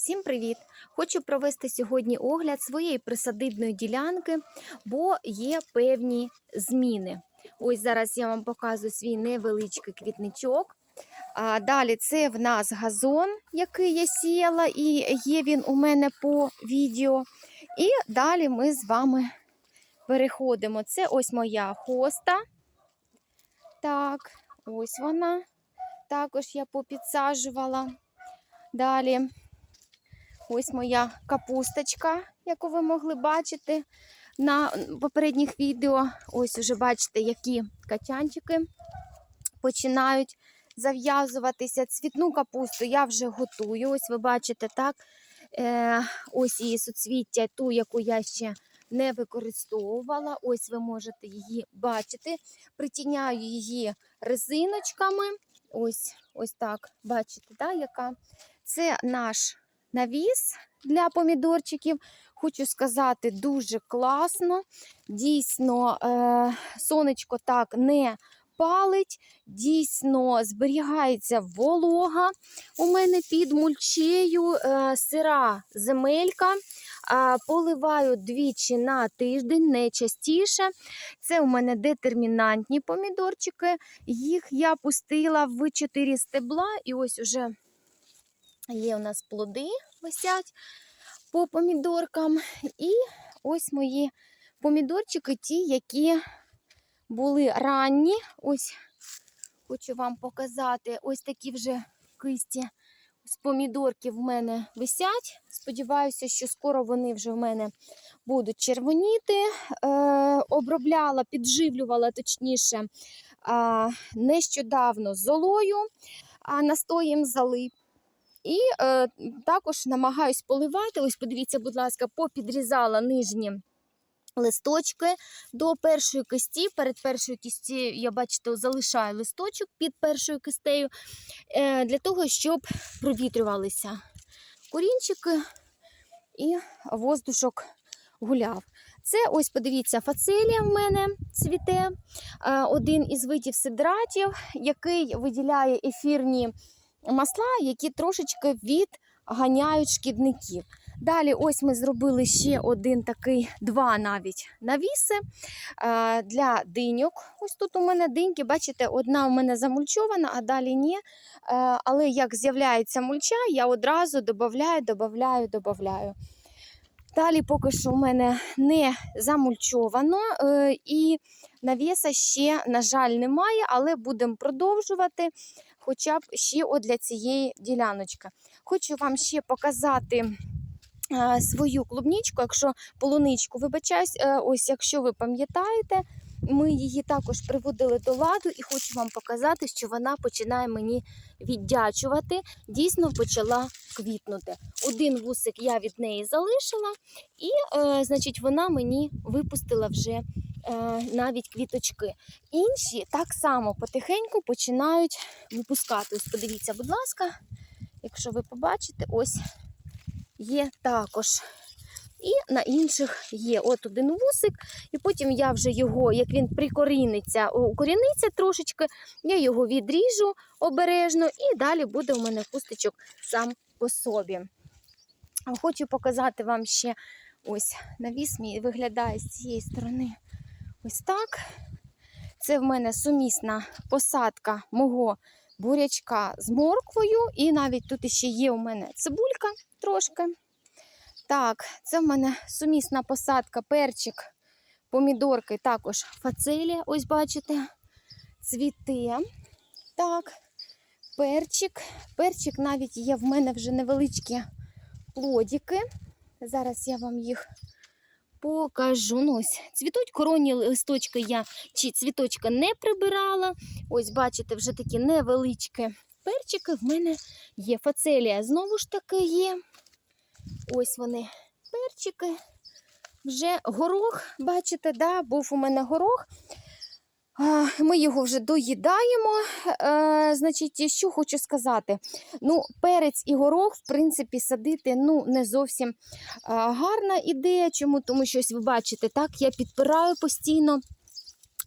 Всім привіт! Хочу провести сьогодні огляд своєї присадибної ділянки, бо є певні зміни. Ось зараз я вам показую свій невеличкий квітничок. А далі це в нас газон, який я сіяла, і є він у мене по відео. І далі ми з вами переходимо. Це ось моя хоста. Так, ось вона. Також я попідсаджувала. Далі ось моя капусточка, яку ви могли бачити на попередніх відео. Ось уже бачите, які качанчики починають зав'язуватися. Цвітну капусту я вже готую. Ось ви бачите, так. Е, ось її суцвіття, ту, яку я ще не використовувала. Ось ви можете її бачити. Притіняю її резиночками. Ось ось так, бачите, да, яка. Це наш навіс для помідорчиків. Хочу сказати, дуже класно. Дійсно, е, сонечко так не палить, дійсно зберігається волога. У мене під мульчею е, сира земелька. Поливаю двічі на тиждень, не частіше. Це у мене детермінантні помідорчики. Їх я пустила в 4 стебла, і ось уже є у нас плоди висять по помідоркам. І ось мої помідорчики, ті, які були ранні. Ось хочу вам показати ось такі вже кисті. З помідорки в мене висять. Сподіваюся, що скоро вони вже в мене будуть червоніти. Е, обробляла, підживлювала, точніше, е, нещодавно золою, а настоєм зали. І е, також намагаюсь поливати. Ось, подивіться, будь ласка, попідрізала нижні листочки до першої кисті. Перед першою кисті, я бачите, залишаю листочок під першою кистею, е, для того, щоб провітрювалися корінчики і воздушок гуляв. Це ось, подивіться, фацелія в мене цвіте, е, один із видів сидратів, який виділяє ефірні масла, які трошечки відганяють шкідників. Далі, ось ми зробили ще один такий, два навіть навіси е, для диньок. Ось тут у мене диньки, бачите, одна у мене замульчована, а далі ні. Е, але як з'являється мульча, я одразу додаю, додаю, додаю. Далі поки що у мене не замульчовано, е, і навіса ще, на жаль, немає, але будемо продовжувати хоча б ще от для цієї діляночки. Хочу вам ще показати е, свою клубничку, якщо полуничку, вибачаюсь, е, ось якщо ви пам'ятаєте, ми її також приводили до ладу і хочу вам показати, що вона починає мені віддячувати. Дійсно почала квітнути. Один вусик я від неї залишила, і, е, значить, вона мені випустила вже навіть квіточки. Інші так само потихеньку починають випускати. Ось подивіться, будь ласка, якщо ви побачите, ось є також. І на інших є от один вусик, і потім я вже його, як він прикоріниться, укоріниться трошечки, я його відріжу обережно, і далі буде у мене кустичок сам по собі. Хочу показати вам ще ось навіс мій виглядає з цієї сторони. Ось так. Це в мене сумісна посадка мого бурячка з морквою, і навіть тут ще є у мене цибулька трошки. Так, це в мене сумісна посадка, перчик, помідорки, також фацелія, ось бачите, цвіте. Так, перчик. Перчик навіть є в мене вже невеличкі плодики. Зараз я вам їх покажу. Ну, ось Цвітуть коронні листочки я чи цвіточка не прибирала. Ось, бачите, вже такі невеличкі перчики в мене є. Фацелія знову ж таки є. Ось вони перчики. Вже горох, бачите, да, був у мене горох. Ми його вже доїдаємо. Е, значить, що хочу сказати. Ну, Перець і горох, в принципі, садити ну, не зовсім гарна ідея. Чому? Тому що ось ви бачите, так, я підпираю постійно,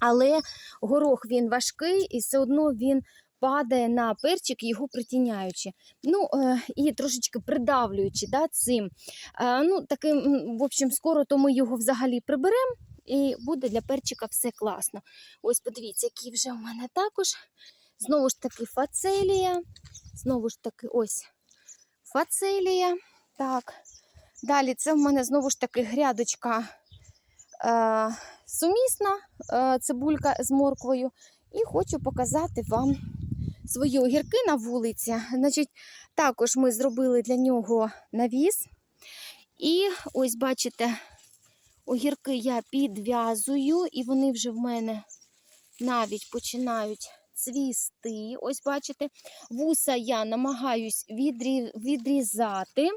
але горох він важкий і все одно він падає на перчик, його притіняючи. Ну, е, і трошечки придавлюючи да, цим. Е, ну, таким, в общем, скоро то ми його взагалі приберемо. І буде для перчика все класно. Ось подивіться, які вже в мене також. Знову ж таки фацелія. Знову ж таки, ось фацелія. Так. Далі це в мене знову ж таки грядочка е, сумісна, е, цибулька з морквою. І хочу показати вам свої огірки на вулиці. Значить, також ми зробили для нього навіс. І ось бачите, огірки я підв'язую, і вони вже в мене навіть починають цвісти. Ось бачите, вуса я намагаюсь відрізати.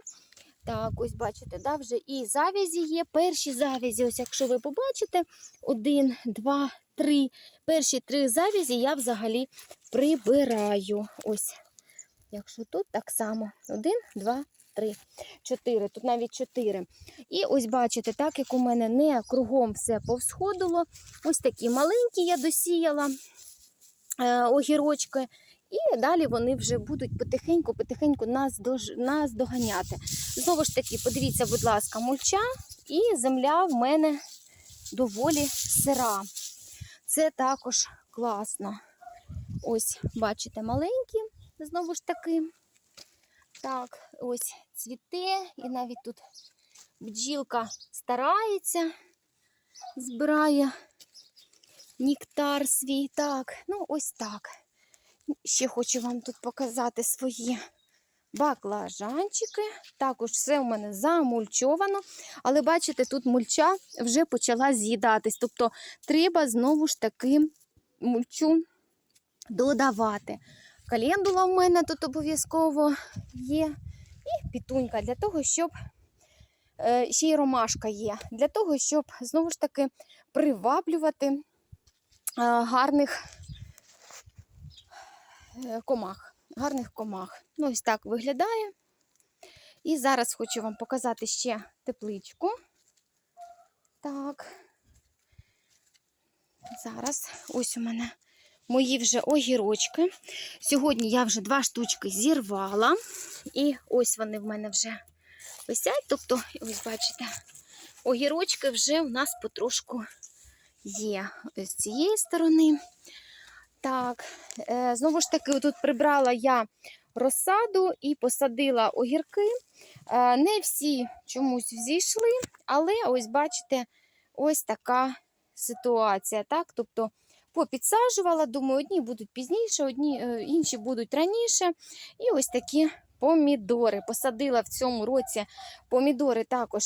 Так, ось бачите, да, вже і завязі є. Перші завязі, ось якщо ви побачите, один, два, три. Перші три завязі я взагалі прибираю. Ось. Якщо тут так само. Один, два, три, чотири. Тут навіть чотири. І ось бачите, так як у мене не кругом все повсходило, ось такі маленькі я досіяла е, огірочки. І далі вони вже будуть потихеньку-потихеньку нас, нас доганяти. Знову ж таки, подивіться, будь ласка, мульча і земля в мене доволі сира. Це також класно. Ось, бачите, маленькі, знову ж таки. Так, ось цвіте, і навіть тут бджілка старається, збирає нектар свій. Так, ну ось так. Ще хочу вам тут показати свої баклажанчики. Також все у мене замульчовано. Але бачите, тут мульча вже почала з'їдатись. Тобто треба знову ж таки мульчу додавати. Календула в мене тут обов'язково є. І пітунька для того, щоб е, ще й ромашка є, для того, щоб знову ж таки приваблювати е, гарних е, комах. Гарних комах. Ну, ось так виглядає. І зараз хочу вам показати ще тепличку. Так. Зараз ось у мене мої вже огірочки. Сьогодні я вже два штучки зірвала. І ось вони в мене вже висять. Тобто, ось бачите, огірочки вже у нас потрошку є з цієї сторони. Так, е, знову ж таки, тут прибрала я розсаду і посадила огірки. Е, не всі чомусь взійшли, але ось бачите, ось така ситуація. Так? Тобто попідсаджувала, думаю, одні будуть пізніше, одні, е, інші будуть раніше. І ось такі помідори. Посадила в цьому році помідори також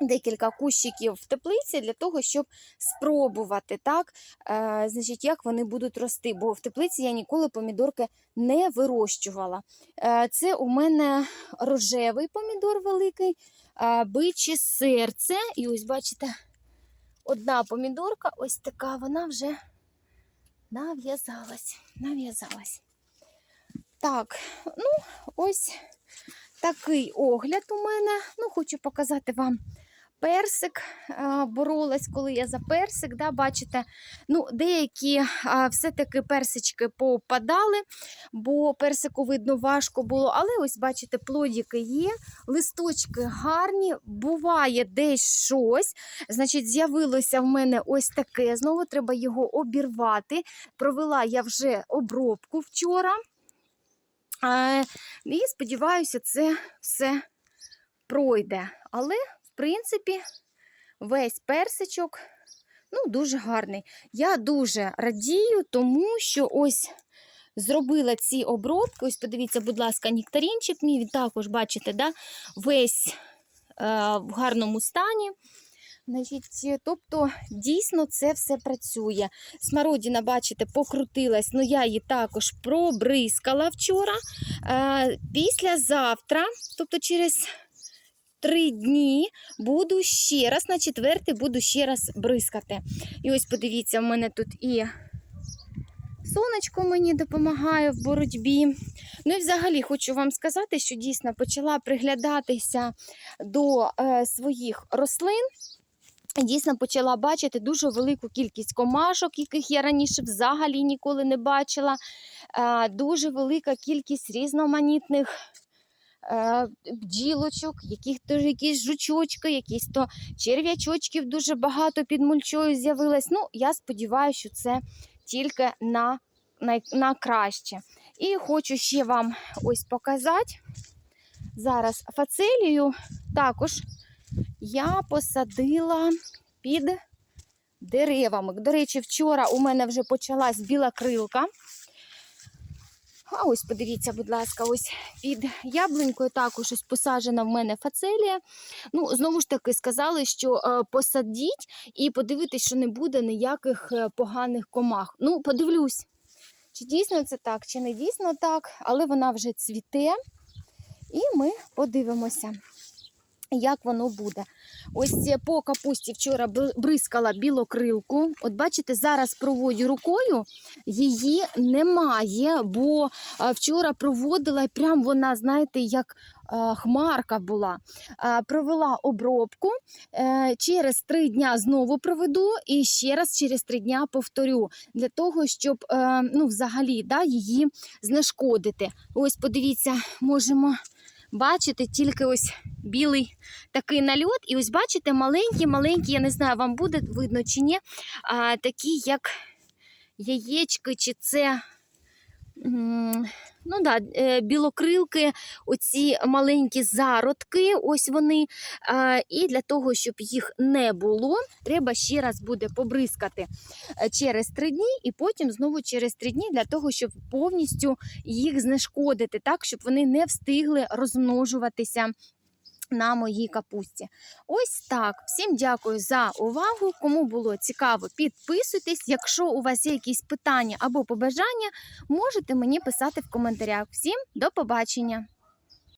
декілька кущиків в теплиці для того, щоб спробувати, так, е, значить, як вони будуть рости. Бо в теплиці я ніколи помідорки не вирощувала. Е, це у мене рожевий помідор великий, е, биче серце. І ось, бачите, одна помідорка, ось така, вона вже нав'язалась. нав'язалась. Так, ну, ось такий огляд у мене. Ну, хочу показати вам персик. Боролась, коли я за персик. Да, Бачите, ну, деякі все-таки персички попадали, бо персику видно важко було. Але ось, бачите, плодики є, листочки гарні, буває десь щось. Значить, з'явилося в мене ось таке. Знову треба його обірвати. Провела я вже обробку вчора. І сподіваюся, це все пройде. Але, принципі, весь персичок ну, дуже гарний. Я дуже радію, тому що ось зробила ці обробки. Ось, подивіться, будь ласка, нектарінчик мій, він також, бачите, да, весь е, в гарному стані. Значить, тобто, дійсно це все працює. Смородина, бачите, покрутилась, але я її також пробризкала вчора. Е, Післязавтра, тобто через три дні, буду ще раз, на четвертий буду ще раз бризкати. І ось подивіться, в мене тут і сонечко мені допомагає в боротьбі. Ну і взагалі хочу вам сказати, що дійсно почала приглядатися до е, своїх рослин. Дійсно почала бачити дуже велику кількість комашок, яких я раніше взагалі ніколи не бачила. Е, Дуже велика кількість різноманітних бджілочок, яких теж якісь жучочки, якісь то черв'ячочків дуже багато під мульчою з'явилось. Ну, я сподіваюся, що це тільки на, на, на краще. І хочу ще вам ось показати. Зараз фацелію також я посадила під деревами. До речі, вчора у мене вже почалась біла крилка. А ось подивіться, будь ласка, ось під яблунькою також ось посаджена в мене фацелія. Ну, знову ж таки, сказали, що е, посадіть і подивитись, що не буде ніяких е, поганих комах. Ну, подивлюсь, чи дійсно це так, чи не дійсно так, але вона вже цвіте. І ми подивимося, як воно буде. Ось е, по капусті вчора бр- бризкала білокрилку. От бачите, зараз проводю рукою, її немає, бо е, вчора проводила і прям вона, знаєте, як е, хмарка була. Провела обробку. Через три дня знову проведу і ще раз через три дня повторю для того, щоб ну, взагалі да, її знешкодити. Ось подивіться, можемо бачити тільки ось білий такий нальот. І ось бачите, маленькі-маленькі, я не знаю, вам буде видно чи ні, а, такі як яєчки, чи це. Ну да, е, білокрилки, оці маленькі зародки, ось вони. І для того, щоб їх не було, треба ще раз буде побризкати е, через три дні, і потім знову через три дні для того, щоб повністю їх знешкодити, так, щоб вони не встигли розмножуватися на моїй капусті. Ось так. Всім дякую за увагу. Кому було цікаво, підписуйтесь. Якщо у вас є якісь питання або побажання, можете мені писати в коментарях. Всім до побачення!